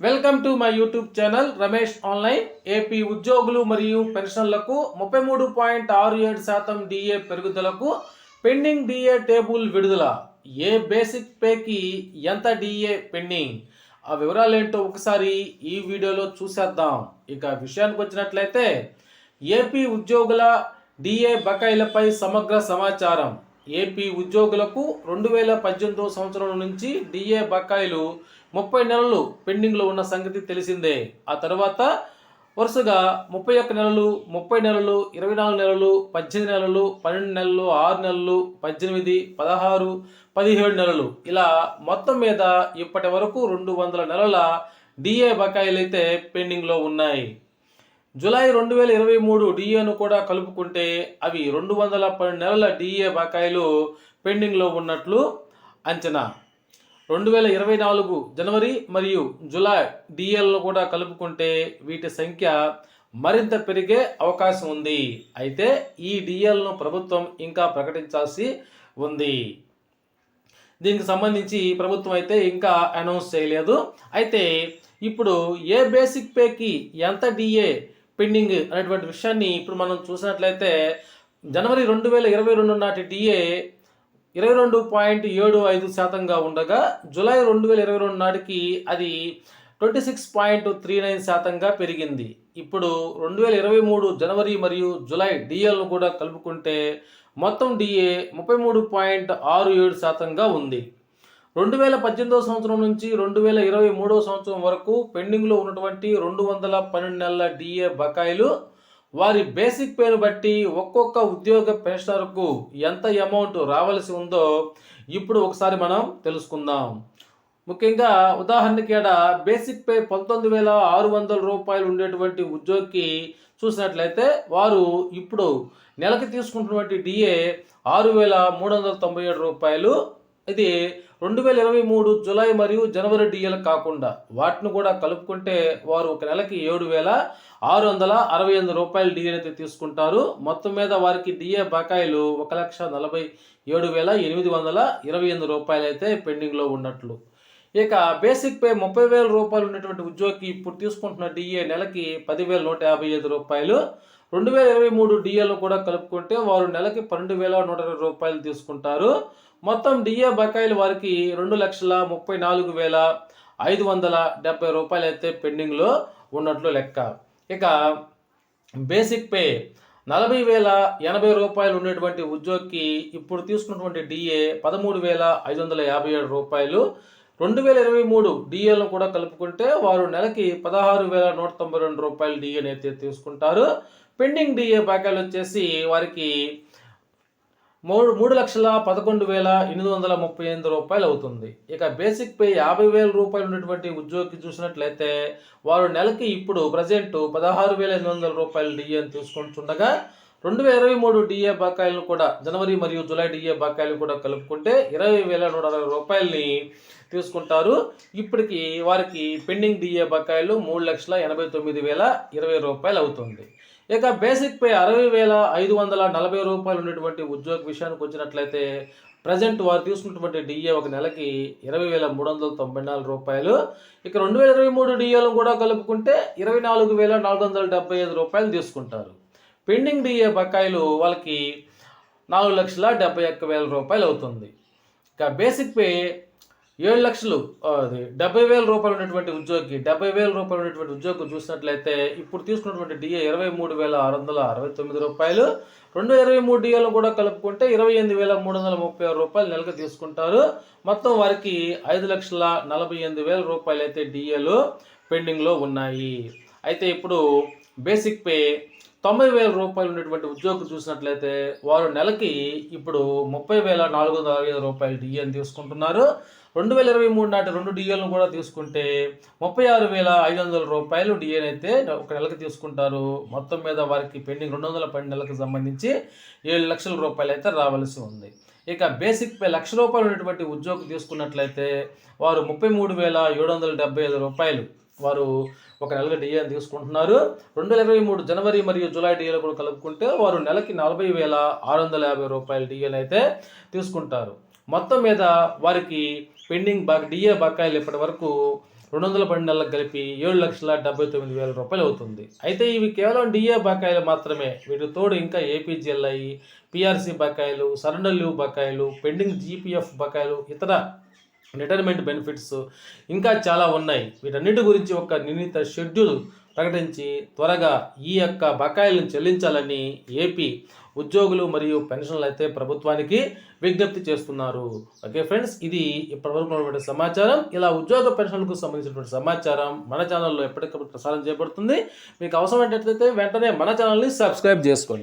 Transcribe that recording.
Welcome to my YouTube channel Ramesh online AP ఉద్యోగులు మరియు పెన్షన్లకు ముప్పై మూడు పాయింట్ ఆరు ఏడు శాతం డిఏ పెరుగుదలకు పెండింగ్ డిఏ టేబుల్ విడుదల. ఏ బేసిక్ పేకి ఎంత డిఏ పెండింగ్? ఆ వివరాలు ఏంటో ఒకసారి ఈ వీడియోలో చూసేద్దాం. ఇక విషయానికి వచ్చినట్లయితే ఏపీ ఉద్యోగుల డిఏ బకాయిలపై సమగ్ర సమాచారం. ఏపీ ఉద్యోగులకు రెండు వేల పద్దెనిమిదవ సంవత్సరం నుంచి డిఏ బకాయిలు ముప్పై నెలలు పెండింగ్లో ఉన్న సంగతి తెలిసిందే. ఆ తర్వాత వరుసగా ముప్పై ఒక్క నెలలు ముప్పై నెలలు ఇరవై నాలుగు నెలలు పద్దెనిమిది నెలలు పన్నెండు నెలలు ఆరు నెలలు పద్దెనిమిది పదహారు పదిహేడు నెలలు. ఇలా మొత్తం మీద ఇప్పటి వరకు రెండు వందల నెలల డిఏ బకాయిలు అయితే పెండింగ్లో ఉన్నాయి. జులై రెండు వేల ఇరవై మూడు డిఏను కూడా కలుపుకుంటే అవి రెండు వందల పది నెలల డిఏ బకాయిలు పెండింగ్లో ఉన్నట్లు అంచనా. రెండు వేల ఇరవై నాలుగు జనవరి మరియు జులై డిఏలను కూడా కలుపుకుంటే వీటి సంఖ్య మరింత పెరిగే అవకాశం ఉంది. అయితే ఈ డిఎల్ను ప్రభుత్వం ఇంకా ప్రకటించాల్సి ఉంది. దీనికి సంబంధించి ప్రభుత్వం అయితే ఇంకా అనౌన్స్ చేయలేదు. అయితే ఇప్పుడు ఏ బేసిక్ పేకి ఎంత డిఏ పెండింగ్ అనేటువంటి విషయాన్ని ఇప్పుడు మనం చూసినట్లయితే జనవరి రెండు వేల ఇరవై రెండు నాటి డిఏ ఇరవై రెండు పాయింట్ ఏడు ఐదు శాతంగా ఉండగా జూలై రెండు వేల ఇరవై రెండు నాటికి అది twenty six point three nine శాతంగా పెరిగింది. ఇప్పుడు రెండు వేల ఇరవై మూడు జనవరి మరియు జూలై డిఏలను కూడా కలుపుకుంటే మొత్తం డిఏ ముప్పై మూడు పాయింట్ ఆరు ఏడు శాతంగా ఉంది. రెండు వేల పద్దెనిమిదవ సంవత్సరం నుంచి రెండు వేల ఇరవై మూడవ సంవత్సరం వరకు పెండింగ్లో ఉన్నటువంటి రెండు వందల పన్నెండు నెలల డిఏ బకాయిలు వారి బేసిక్ పేరు బట్టి ఒక్కొక్క ఉద్యోగ పెన్షనర్కు ఎంత అమౌంట్ రావాల్సి ఉందో ఇప్పుడు ఒకసారి మనం తెలుసుకుందాం. ముఖ్యంగా ఉదాహరణకి ఏడ బేసిక్ పే పంతొమ్మిది వేల ఆరు వందల రూపాయలు ఉండేటువంటి ఉద్యోగికి చూసినట్లయితే వారు ఇప్పుడు నెలకి తీసుకుంటున్నటువంటి డిఏ ఆరు వేల మూడు వందల తొంభై ఏడు రూపాయలు ఇది రెండు వేల ఇరవై మూడు జులై మరియు జనవరి డిఏలు కాకుండా వాటిని కూడా కలుపుకుంటే వారు ఒక నెలకి ఏడు వేల ఆరు వందల అరవై ఎనిమిది రూపాయలు డిఏ అయితే తీసుకుంటారు. మొత్తం మీద వారికి డిఏ బకాయిలు ఒక లక్ష నలభై ఏడు వేల ఎనిమిది వందల ఇరవై ఎనిమిది రూపాయలు అయితే పెండింగ్లో ఉన్నట్లు. ఇక బేసిక్ పే ముప్పై వేల రూపాయలు ఉన్నటువంటి ఉద్యోగికి ఇప్పుడు తీసుకుంటున్న డిఏ నెలకి పదివేల నూట యాభై ఐదు రూపాయలు. రెండు వేల ఇరవై మూడు డిఏలో కూడా కలుపుకుంటే వారు నెలకి పన్నెండు వేల నూట ఇరవై రూపాయలు తీసుకుంటారు. మొత్తం డిఏ బకాయిలు వారికి రెండు లక్షల ముప్పై నాలుగు వేల ఐదు వందల డెబ్బై రూపాయలు అయితే పెండింగ్లో ఉన్నట్లు లెక్క. ఇక బేసిక్ పే నలభై వేల ఎనభై రూపాయలు ఉండేటువంటి ఉద్యోగికి ఇప్పుడు తీసుకున్నటువంటి డిఏ పదమూడు వేల ఐదు వందల యాభై ఏడు రూపాయలు. రెండు వేల ఇరవై మూడు డిఏలను కూడా కలుపుకుంటే వారు నెలకి పదహారు వేల నూట తొంభై రెండు రూపాయలు డిఏని అయితే తీసుకుంటారు. పెండింగ్ డిఏ బకాయిలు వచ్చేసి వారికి మూడు మూడు లక్షల పదకొండు వేల ఎనిమిది వందల ముప్పై ఎనిమిది రూపాయలు అవుతుంది. ఇక బేసిక్ పే యాభై వేల రూపాయలు ఉన్నటువంటి ఉద్యోగికి చూసినట్లయితే వారు నెలకి ఇప్పుడు ప్రజెంట్ పదహారు వేల ఎనిమిది వందల రూపాయలు డిఏని తీసుకుంటుండగా రెండు వేల ఇరవై మూడు డిఏ బకాయిలను కూడా జనవరి మరియు జూలై డిఏ బకాయిలు కూడా కలుపుకుంటే ఇరవై వేల నూట అరవై రూపాయలని తీసుకుంటారు. ఇప్పటికి వారికి పెండింగ్ డిఏ బకాయిలు మూడు లక్షల ఎనభై తొమ్మిది వేల ఇరవై రూపాయలు అవుతుంది. ఇక బేసిక్ పే అరవై వేల ఐదు వందల నలభై రూపాయలు ఉన్నటువంటి ఉద్యోగ విషయానికి వచ్చినట్లయితే ప్రజెంట్ వారు తీసుకున్నటువంటి డిఏ ఒక నెలకి ఇరవై వేల మూడు వందల తొంభై నాలుగు రూపాయలు. ఇక రెండు వేల ఇరవై మూడు డిఏలను కూడా కలుపుకుంటే ఇరవై నాలుగు వేల నాలుగు వందల డెబ్బై ఐదు రూపాయలు తీసుకుంటారు. పెండింగ్ డిఏ బకాయిలు వాళ్ళకి నాలుగు లక్షల డెబ్బై ఒక్క వేల రూపాయలు అవుతుంది. ఇక బేసిక్ పే ఏడు లక్షలు అది డెబ్బై వేల రూపాయలు ఉన్నటువంటి ఉద్యోగి డెబ్బై వేల రూపాయలు ఉన్నటువంటి ఉద్యోగం చూసినట్లయితే ఇప్పుడు తీసుకున్నటువంటి డిఏ ఇరవై మూడు వేల ఆరు వందల అరవై తొమ్మిది రూపాయలు. రెండు ఇరవై మూడు డిఏలు కూడా కలుపుకుంటే ఇరవై ఎనిమిది వేల మూడు వందల ముప్పై ఆరు రూపాయలు నెలకు తీసుకుంటారు. మొత్తం వారికి ఐదు లక్షల నలభై ఎనిమిది వేల రూపాయలు అయితే డిఏలు పెండింగ్లో ఉన్నాయి. అయితే ఇప్పుడు బేసిక్ పే తొంభై వేల రూపాయలు ఉన్నటువంటి ఉద్యోగులు చూసినట్లయితే వారు నెలకి ఇప్పుడు ముప్పై వేల నాలుగు వందల అరవై ఐదు రూపాయలు డిఏని తీసుకుంటున్నారు. రెండు వేల ఇరవై మూడు నాటి రెండు డిఏలను కూడా తీసుకుంటే ముప్పై ఆరు వేల ఐదు వందల రూపాయలు డిఏని అయితే ఒక నెలకి తీసుకుంటారు. మొత్తం మీద వారికి పెండింగ్ రెండు వందల పన్నెండు నెలలకు సంబంధించి ఏడు లక్షల రూపాయలు అయితే రావాల్సి ఉంది. ఇక బేసిక్ పే లక్ష రూపాయలు ఉన్నటువంటి ఉద్యోగం తీసుకున్నట్లయితే వారు ముప్పై మూడు వేల ఏడు వందల డెబ్బై ఐదు రూపాయలు వారు ఒక నెలకు డిఏ తీసుకుంటున్నారు. రెండు వేల ఇరవై మూడు జనవరి మరియు జూలై డిఏలు కూడా కలుపుకుంటే వారు నెలకి నలభై వేల ఆరు వందల యాభై రూపాయల డిఏని అయితే తీసుకుంటారు. మొత్తం మీద వారికి పెండింగ్ బా డిఏ బకాయిలు ఇప్పటి వరకు రెండు వందల పన్నెండు నెలలకు కలిపి ఏడు లక్షల డెబ్బై తొమ్మిది వేల రూపాయలు అవుతుంది. అయితే ఇవి కేవలం డిఏ బకాయిలు మాత్రమే. వీటి తోడు ఇంకా ఏపీజీఎల్ఐ పిఆర్సీ బకాయిలు సరెండర్ లీవ్ బకాయిలు పెండింగ్ జీపీఎఫ్ బకాయిలు ఇతర రిటైర్మెంట్ బెనిఫిట్స్ ఇంకా చాలా ఉన్నాయి. వీటన్నిటి గురించి ఒక నిర్ణీత షెడ్యూల్ ప్రకటించి త్వరగా ఈ యొక్క బకాయిలను చెల్లించాలని ఏపీ ఉద్యోగులు మరియు పెన్షన్లు అయితే ప్రభుత్వానికి విజ్ఞప్తి చేస్తున్నారు. ఓకే ఫ్రెండ్స్ ఇది ఇప్పటివరకు ఉన్నటువంటి సమాచారం. ఇలా ఉద్యోగ పెన్షన్లకు సంబంధించినటువంటి సమాచారం మన ఛానల్లో ఎప్పటికప్పుడు ప్రసారం చేయబడుతుంది. మీకు అవసరమైనట్లయితే వెంటనే మన ఛానల్ని సబ్స్క్రైబ్ చేసుకోండి.